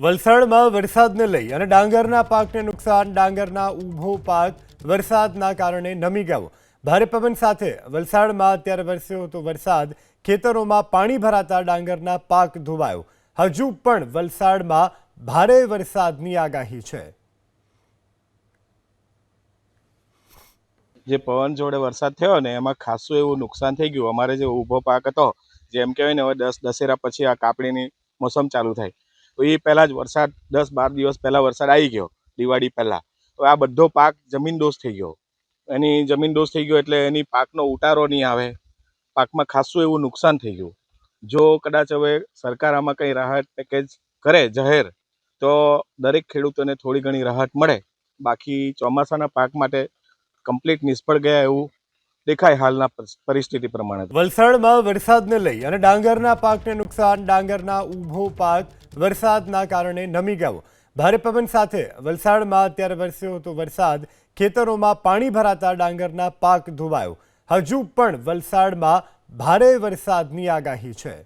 વલસાડમાં વરસાદને લઈ અને ડાંગરના પાકને નુકસાન, ડાંગરના ઊભો પાક વરસાદના કારણે નમી ગયો ભારે પવન સાથે વલસાડમાં અત્યારે વરસ્યો હતો વરસાદ. ખેતરોમાં પાણી ભરાતા ડાંગરના પાક ધોવાયો. હજુ પણ વલસાડમાં ભારે વરસાદની આગાહી છે. જે પવન જોડે વરસાદ થયો ને, એમાં ખાસું એવું નુકસાન થઈ ગયું. અમારે જે ઊભો પાક હતો, જેમ કહેવાય ને, હવે દસ દશેરા પછી આ કાપણીની મોસમ ચાલુ થાય. તો એ પહેલાં જ વરસાદ, દસ બાર દિવસ પહેલાં વરસાદ આવી ગયો, દિવાળી પહેલાં. તો આ બધો પાક જમીન દોષ થઈ ગયો. એની જમીન દોષ થઈ ગયો એટલે એની પાકનો ઉતારો નહીં આવે. પાકમાં ખાસું એવું નુકસાન થઈ ગયું. જો કદાચ હવે સરકાર આમાં કંઈ રાહત પેકેજ કરે, જાહેર, તો દરેક ખેડૂતોને થોડી ઘણી રાહત મળે. બાકી ચોમાસાના પાક માટે કમ્પ્લીટ નિષ્ફળ ગયા એવું દેખાય હાલના પરિસ્થિતિ પ્રમાણે. વલસાડમાં વરસાદને લઈ અને ડાંગરના પાકને નુકસાન, ડાંગરના ઊભો પાક વરસાદના કારણે નમી ગયો ભારે પવન સાથે વલસાડમાં અત્યારે વરસ્યો હતો વરસાદ. ખેતરોમાં પાણી ભરાતા ડાંગરના પાક ધોવાયો. હજુ પણ વલસાડમાં ભારે વરસાદની આગાહી છે.